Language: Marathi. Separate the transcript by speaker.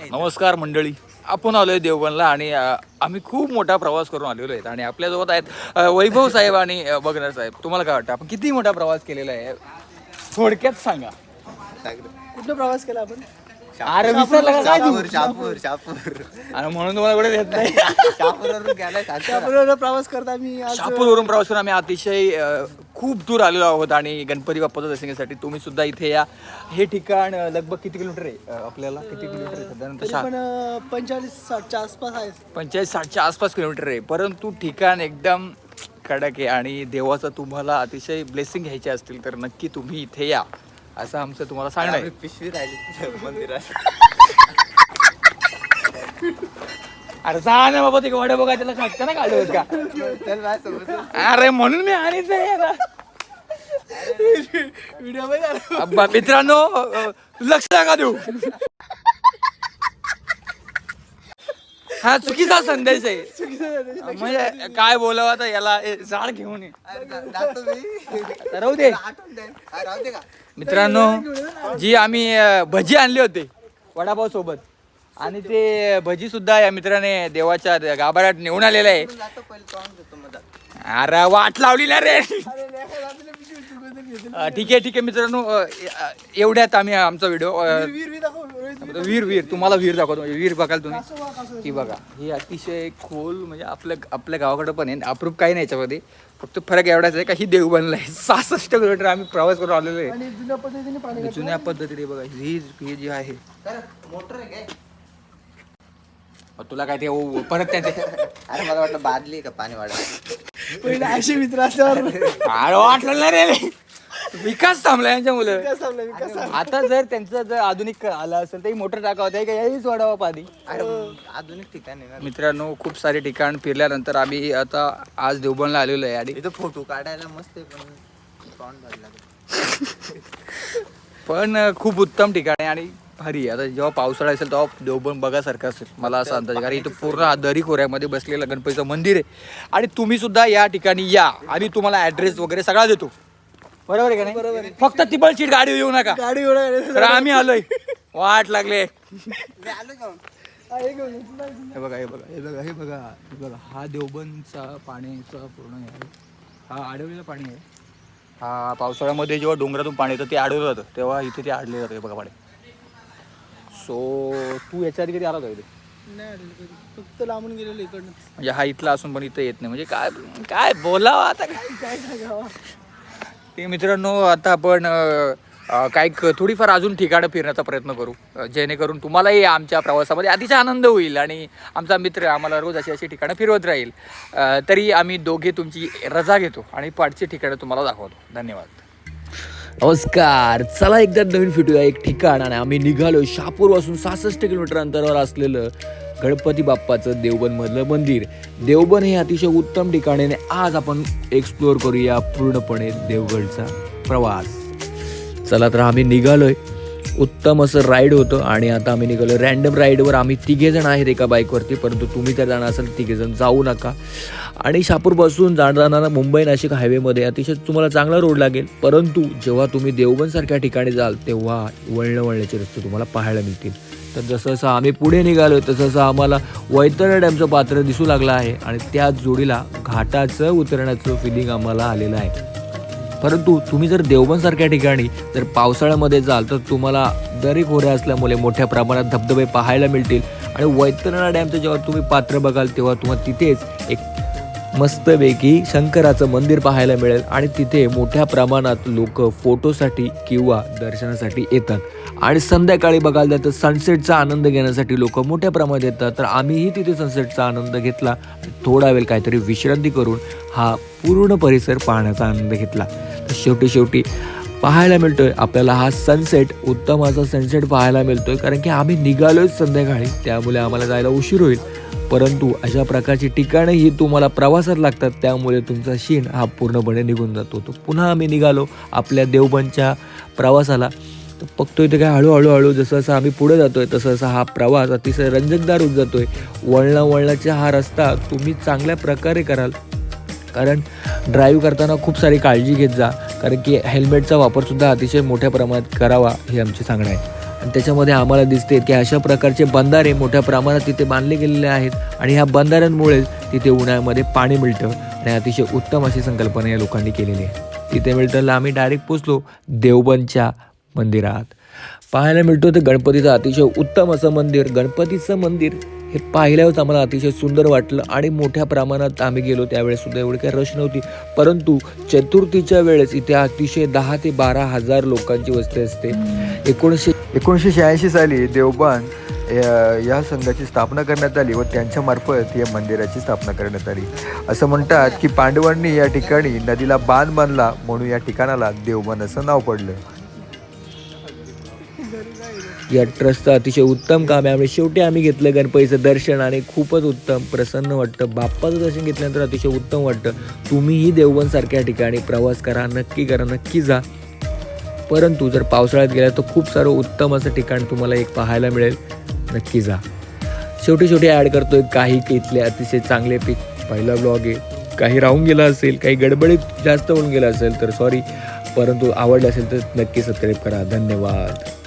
Speaker 1: नमस्कार मंडळी. आपण आलोय देवगणला आणि आम्ही खूप मोठा प्रवास करून आलेलो आहेत आणि आपल्यासोबत आहेत वैभव साहेब आणि बगनर साहेब. तुम्हाला काय वाटतं? आपण किती मोठा प्रवास केलेला आहे? थोडक्यात सांगा.
Speaker 2: कुठं प्रवास केला आपण?
Speaker 1: अरे विसरला का? काय तू?
Speaker 3: शापूर शापूर.
Speaker 1: आणि म्हणून तुम्हाला कुठे देत नाही.
Speaker 3: शापूरवरून गेलाय
Speaker 2: त्याबरोबर प्रवास करता मी आज
Speaker 1: प्रवास करून आम्ही अतिशय अ, खूप दूर आलेलो आहोत आणि गणपती बाप्पाचं दर्शनासाठी तुम्ही सुद्धा इथे या. हे ठिकाण लगभग किती किलोमीटर आहे आपल्याला? किती किलोमीटर आहे साधारणतः?
Speaker 2: पण पंचेचाळीस साठच्या आसपास आहे.
Speaker 1: पंचेचाळीस साठच्या आसपास किलोमीटर आहे. परंतु ठिकाण एकदम कडक आहे आणि देवाचं तुम्हाला अतिशय ब्लेसिंग घ्यायचे असतील तर नक्की तुम्ही इथे या असं आमचं तुम्हाला सांगणं आहे.
Speaker 3: पिशवी राहिली. मंदिरात.
Speaker 1: अरे जा ना बाबा ते वडे बघा त्याला खाटका ना काढलं का. अरे म्हणून मी आणीच नाही मित्रांनो लक्ष नका देऊ. हा चुकीचा संदेश आहे. म्हणजे काय बोलावं आता याला झाड घेऊन राहू दे.
Speaker 3: का?
Speaker 1: मित्रांनो जी आम्ही भजी आणली होती वडापाव सोबत आणि ते भजी सुद्धा या मित्राने देवाच्या गाभाऱ्यात नेऊन आलेलं आहे. अरे वाट लावली ना रे ठीक आहे ठीक आहे मित्रांनो एवढ्यात आम्ही आमचा व्हिडिओ
Speaker 2: वीर वीर
Speaker 1: तुम्हाला वीर दाखवतो. म्हणजे वीर बघाल तुम्ही. ही बघा. ही अतिशय खोल म्हणजे आपल्या आपल्या गावाकडे पण आहे. अप्रूप काही नाही याच्यामध्ये. फक्त फरक एवढाच आहे का ही देवबंदला आहे. सहासष्ट किलोमीटर आम्ही प्रवास करून आलेलो आहे.
Speaker 2: जुन्या पद्धतीने
Speaker 1: बघा ही जी आहे.
Speaker 3: मोटर आहे
Speaker 1: तुला काय ते ओ- परत त्या ते-
Speaker 3: अरे मला वाटलं बादली आहे का पाणी वाढत
Speaker 2: पहिले असे मित्र असल्यावर
Speaker 1: अरे वाटलं ना रे. विकास थांबला यांच्या मुलं.
Speaker 2: विकास थांबला, विकास थांबला.
Speaker 1: आता जर त्यांचं जर आधुनिक आलं असेल तर ही मोटर टाकावं आहे का याहीच वाढावं पाणी?
Speaker 3: अरे आधुनिक ठिकाण आहे ना.
Speaker 1: मित्रांनो खूप सारे ठिकाण फिरल्यानंतर आम्ही आता आज देवबनला आलेलो आहे आणि
Speaker 3: इथं फोटो काढायला मस्त आहे पण तोंड भरला. लागेल.
Speaker 1: पण खूप उत्तम ठिकाण आहे आणि भारी आहे. आता जेव्हा पावसाळा असेल तेव्हा देवबन बघासारखं असेल. मला असं अंदाज आहे. कारण इथं पूर्ण दरी खोऱ्यामध्ये बसलेलं गणपतीचं मंदिर आहे. आणि तुम्ही सुद्धा या ठिकाणी या. आम्ही तुम्हाला ऍड्रेस वगैरे सगळा देतो. बरोबर आहे का नाही? फक्त तिबळ सीट गाडी येऊ नका.
Speaker 2: गाडी एवढा
Speaker 1: तर आम्ही आलोय. वाट लागले.
Speaker 2: हे
Speaker 1: बघा हे बघा हे बघा हे बघा. हे बघा हा देवबनचा पाण्याचा पूर्ण हे आहे. हा अडवलेलं पाणी आहे. हा पावसाळ्यामध्ये जेव्हा डोंगरातून पाणी येतं ते अडवलं जातं तेव्हा इथे ते अडले जातं हे बघा पाणी. सो तू याच्या आधी कधी आला होता इथे?
Speaker 2: नाही आलेलं कधी. फक्त लांबून गेलेलो इकडनं.
Speaker 1: म्हणजे हा इथला असून पण इथं येत नाही. म्हणजे काय काय बोलावं आता? काय
Speaker 2: काय सांगावं?
Speaker 1: ते मित्रांनो आता आपण अ, अ, काही क- थोडीफार अजून ठिकाणं फिरण्याचा प्रयत्न करू. अ, जेणेकरून तुम्हालाही आमच्या प्रवासामध्ये अतिशय आनंद होईल आणि आमचा मित्र आम्हाला रोज अशी अशी ठिकाणं फिरवत राहील. अ, तरी आम्ही दोघे तुमची रजा घेतो आणि पाठची ठिकाणं तुम्हाला दाखवतो. धन्यवाद.
Speaker 4: नमस्कार. चला एकदा नवीन फिटूया एक ठिकाण आणि आम्ही निघालो. शहापूरपासून सहासष्ट किलोमीटर अंतरावर असलेलं गणपती बाप्पाचं देवबन मधलं मंदिर. देवबन हे अतिशय उत्तम ठिकाण आहे आज आपण एक्सप्लोअर करूया पूर्णपणे देवगडचा प्रवास. चला तर आम्ही निघालोय. उत्तम असं राईड होतं आणि आता आम्ही निघालो रॅन्डम राईडवर आम्ही तिघे जण आहेत एका बाईकवरती परंतु तुम्ही जर जाणार असाल तिघे जण जाऊ नका. आणि शापूरपासून जाणारा मुंबई नाशिक हायवेमध्ये अतिशय तुम्हाला चांगला रोड लागेल. परंतु जेव्हा तुम्ही देवबनसारख्या ठिकाणी जाल तेव्हा वळणं वळण्याचे रस्ते तुम्हाला पाहायला मिळतील. तर जसं जसं आम्ही पुढे निघालो तसं जसं आम्हाला वैतरणा डॅमचं पात्र दिसू लागलं आहे. आणि त्याच जोडीला घाटाचं उतरण्याचं फिलिंग आम्हाला आलेलं आहे. परंतु तुम्ही जर देवबनसारख्या ठिकाणी जर पावसाळ्यामध्ये जाल तर तुम्हाला दरी खोऱ्या असल्यामुळे मोठ्या प्रमाणात धबधबे पाहायला मिळतील. आणि वैतरणा डॅमचं जेव्हा तुम्ही पात्र बघाल तेव्हा तुम्हाला तिथेच एक मस्तपैकी शंकराचं मंदिर पाहायला मिळेल. आणि तिथे मोठ्या प्रमाणात लोक फोटोसाठी किंवा दर्शनासाठी येतात. आणि संध्याकाळी बघायला जातं सनसेटचा आनंद घेण्यासाठी लोक मोठ्या प्रमाणात येतात. तर आम्हीही तिथे सनसेटचा आनंद घेतला. थोडा वेळ काहीतरी विश्रांती करून हा पूर्ण परिसर पाहण्याचा आनंद घेतला. शेवटी शेवटी पाहायला मिळतोय. आपल्याला हा सनसेट उत्तम असा सनसेट पाहायला मिळतोय. कारण की आम्ही निघालोय संध्याकाळी. त्यामुळे आम्हाला जायला उशीर होईल. परंतु अशा प्रकारची ठिकाणं ही तुम्हाला प्रवासात लागतात. त्यामुळे तुमचा शीण हा पूर्णपणे निघून जातो. तो पुन्हा आम्ही निघालो आपल्या देवबनच्या प्रवासाला. तर बघतोय ते काय हळूहळू हळू जसं जसं आम्ही पुढे जातोय तसं जसा हा प्रवास अतिशय रंजकदार होत जातोय. वळणा वळणाचा हा रस्ता तुम्ही चांगल्या प्रकारे कराल. कारण ड्राईव्ह करताना खूप सारी काळजी घेत जा कारण की हेल्मेटचा वापरसुद्धा अतिशय मोठ्या प्रमाणात करावा हे आमचे सांगणं आहे. आणि त्याच्यामध्ये आम्हाला दिसते की अशा प्रकारचे बंधारे मोठ्या प्रमाणात तिथे बांधले गेलेले आहेत आणि ह्या बंधाऱ्यांमुळेच तिथे उन्हाळ्यामध्ये पाणी मिळतं आणि अतिशय उत्तम अशी संकल्पना या लोकांनी केलेली आहे. तिथे मिळताना आम्ही डायरेक्ट पोचलो देवबनच्या मंदिरात. पाहायला मिळतो ते गणपतीचं अतिशय उत्तम असं मंदिर गणपतीचं मंदिर हे पाहिल्यावरच आम्हाला अतिशय सुंदर वाटलं आणि मोठ्या प्रमाणात आम्ही गेलो. त्यावेळेससुद्धा एवढी काही रश नव्हती. परंतु चतुर्थीच्या वेळेस इथे अतिशय दहा ते बारा हजार लोकांची वस्ती असते. एकोणीसशे
Speaker 5: एकोणीसशे शहाऐंशी साली देवबान या- या संघाची स्थापना करण्यात आली व त्यांच्यामार्फत या मंदिराची स्थापना करण्यात आली. असं म्हणतात की पांडवांनी या ठिकाणी नदीला बांध बांधला म्हणून या ठिकाणाला देवबान असं नाव पडलं.
Speaker 4: या ट्रस्टचं अतिशय उत्तम काम आहे. आणि शेवटी आम्ही घेतलं गणपतीचं दर्शन आणि खूपच उत्तम प्रसन्न वाटतं. बाप्पाचं दर्शन घेतल्यानंतर अतिशय उत्तम वाटतं. तुम्हीही देवबनसारख्या ठिकाणी प्रवास करा नक्की करा नक्की जा. परंतु जर पावसाळ्यात गेला तर खूप सारं उत्तम असं ठिकाण तुम्हाला एक पाहायला मिळेल. नक्की जा. शेवटी शेवटी ॲड करतो आहे काही इथले अतिशय चांगले पीक. पहिला ब्लॉग आहे. काही राहून गेला असेल काही गडबडीत जास्त होऊन गेला असेल तर सॉरी परंतु आवडलं असेल तर नक्की सबस्क्राईब करा. धन्यवाद.